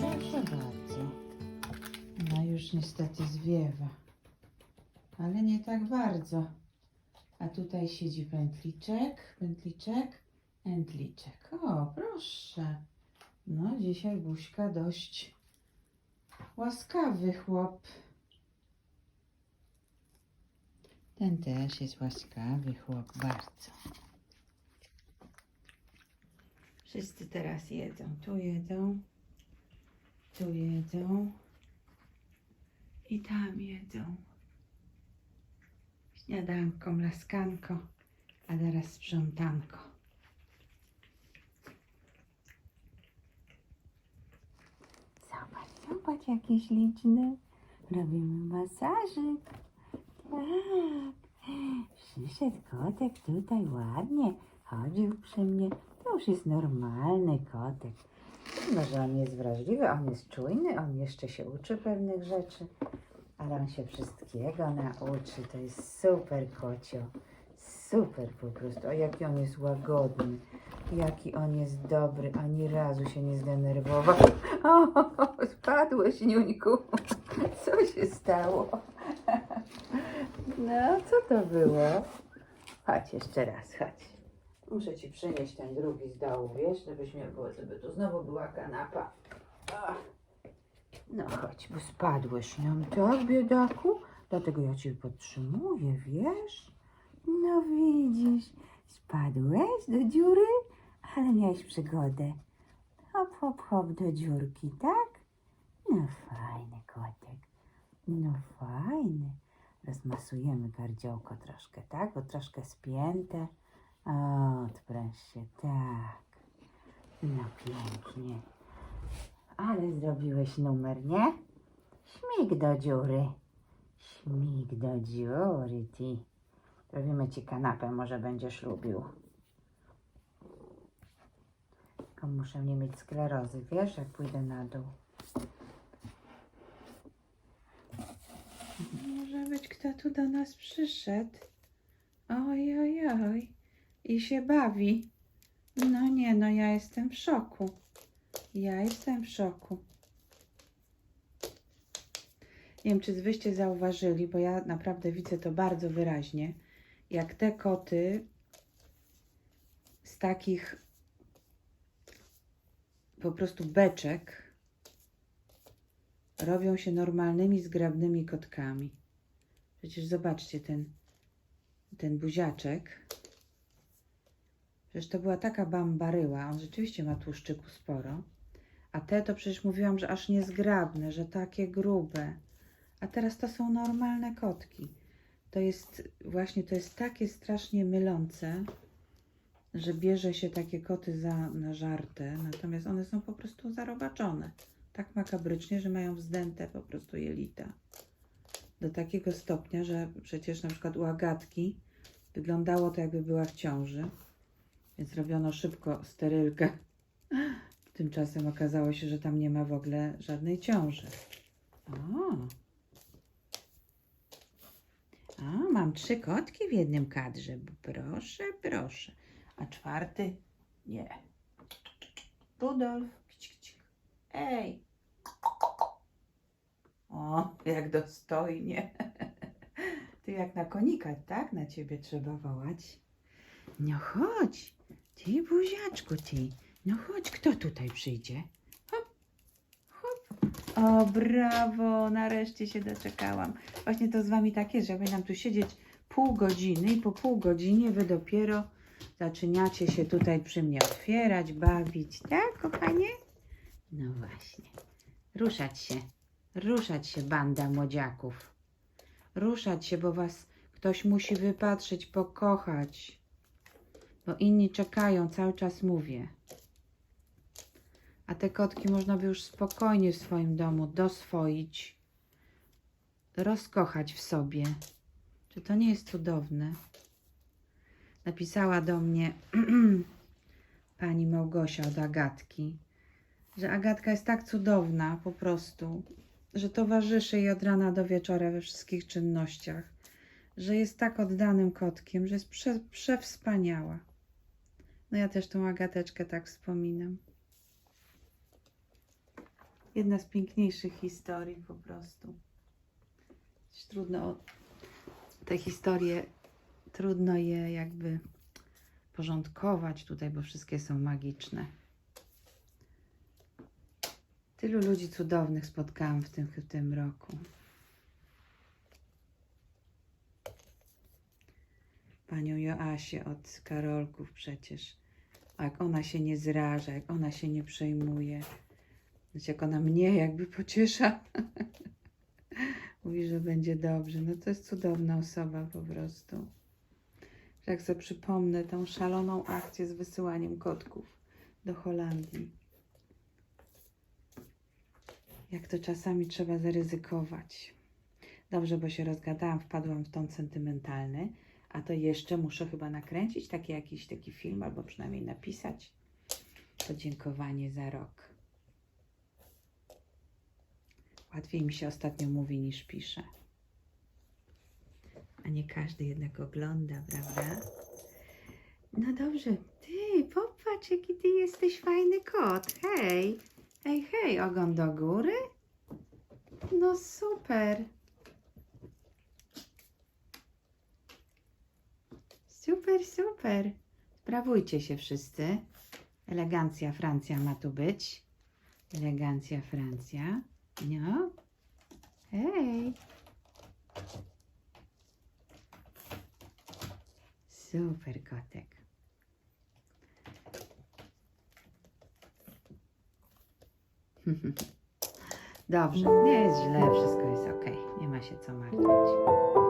Proszę bardzo. No już niestety zwiewa. Ale nie tak bardzo. A tutaj siedzi pętliczek, pętliczek, pętliczek. O, proszę. No, dzisiaj Buźka dość łaskawy chłop. Ten też jest łaskawy chłop, bardzo. Wszyscy teraz jedzą. Tu jedzą, tu jedzą i tam jedzą. Śniadanko, mlaskanko, a teraz sprzątanko. Zobacz, zobacz, jaki śliczny. Robimy masażyk. Tak. Przyszedł kotek tutaj ładnie. Chodził przy mnie. Już jest normalny kotek. Może on jest wrażliwy, on jest czujny, on jeszcze się uczy pewnych rzeczy. Ale on się wszystkiego nauczy. To jest super kocio. Super po prostu. A jaki on jest łagodny. Jaki on jest dobry. Ani razu się nie zdenerwował. O, spadłeś, Niuńku. Co się stało? No, co to było? Chodź jeszcze raz, chodź. Muszę ci przynieść ten drugi z dołu, wiesz, żebyś miał, było, żeby tu znowu była kanapa. No chodź, bo spadłeś nam, tak, biedaku? Dlatego ja cię podtrzymuję, wiesz? No widzisz, spadłeś do dziury, ale miałeś przygodę. Hop, hop, hop do dziurki, tak? No fajny kotek. No fajny. Rozmasujemy gardziołko troszkę, tak? Bo troszkę spięte. Odpręż się, tak. No pięknie. Ale zrobiłeś numer, nie? Śmig do dziury. Śmig do dziury, ty. Robimy ci kanapę, może będziesz lubił. Tylko muszę nie mieć sklerozy, wiesz, jak pójdę na dół. Może być kto tu do nas przyszedł. Oj, oj, oj. I się bawi. No nie, no ja jestem w szoku. Ja jestem w szoku. Nie wiem, czy wyście zauważyli, bo ja naprawdę widzę to bardzo wyraźnie, jak te koty z takich po prostu beczek robią się normalnymi, zgrabnymi kotkami. Przecież zobaczcie ten, ten buziaczek. Przecież to była taka bambaryła. On rzeczywiście ma tłuszczyku sporo. A te to przecież mówiłam, że aż niezgrabne, że takie grube. A teraz to są normalne kotki. To jest właśnie, to jest takie strasznie mylące, że bierze się takie koty za na żartę, natomiast one są po prostu zarobaczone. Tak makabrycznie, że mają wzdęte po prostu jelita. Do takiego stopnia, że przecież na przykład u Agatki wyglądało to jakby była w ciąży, więc robiono szybko sterylkę. Tymczasem okazało się, że tam nie ma w ogóle żadnej ciąży. O. A, mam trzy kotki w jednym kadrze. Proszę, proszę. A czwarty? Nie. Rudolf. Ej. O, jak dostojnie. Ty jak na konika, tak? Na ciebie trzeba wołać. No chodź. Ty, buziaczku, ty. No chodź, kto tutaj przyjdzie? Hop, hop. O, brawo, nareszcie się doczekałam. Właśnie to z wami tak jest, że powinnam tu siedzieć pół godziny i po pół godzinie wy dopiero zaczynacie się tutaj przy mnie otwierać, bawić, tak, kochanie? No właśnie. Ruszać się. Ruszać się, banda młodziaków. Ruszać się, bo was ktoś musi wypatrzyć, pokochać. Bo inni czekają, cały czas mówię. A te kotki można by już spokojnie w swoim domu doswoić, rozkochać w sobie. Czy to nie jest cudowne? Napisała do mnie pani Małgosia od Agatki, że Agatka jest tak cudowna po prostu, że towarzyszy jej od rana do wieczora we wszystkich czynnościach, że jest tak oddanym kotkiem, że jest prze, przewspaniała. No ja też tą Agateczkę tak wspominam. jedna z piękniejszych historii po prostu. Trudno te historie, trudno je jakby porządkować tutaj, bo wszystkie są magiczne. Tylu ludzi cudownych spotkałam w tym, w tym roku. Panią Joasię od Karolków przecież. Jak ona się nie zraża, jak ona się nie przejmuje. Znaczy, jak ona mnie jakby pociesza. Mówi, że będzie dobrze. No to jest cudowna osoba po prostu. Jak sobie przypomnę tą szaloną akcję z wysyłaniem kotków do Holandii. Jak to czasami trzeba zaryzykować. Dobrze, bo się rozgadałam, wpadłam w ton sentymentalny, a to jeszcze muszę chyba nakręcić taki jakiś taki film, albo przynajmniej napisać podziękowanie za rok. Łatwiej mi się ostatnio mówi niż pisze. A nie każdy jednak ogląda, prawda? No dobrze. Ty, popatrz, jaki ty jesteś fajny kot. Hej, hej, hej, ogon do góry? No super. Super, super. Sprawujcie się wszyscy. Elegancja Francja ma tu być. Elegancja Francja. No. Hej. Super kotek. Dobrze, nie jest źle, wszystko jest ok. Nie ma się co martwić.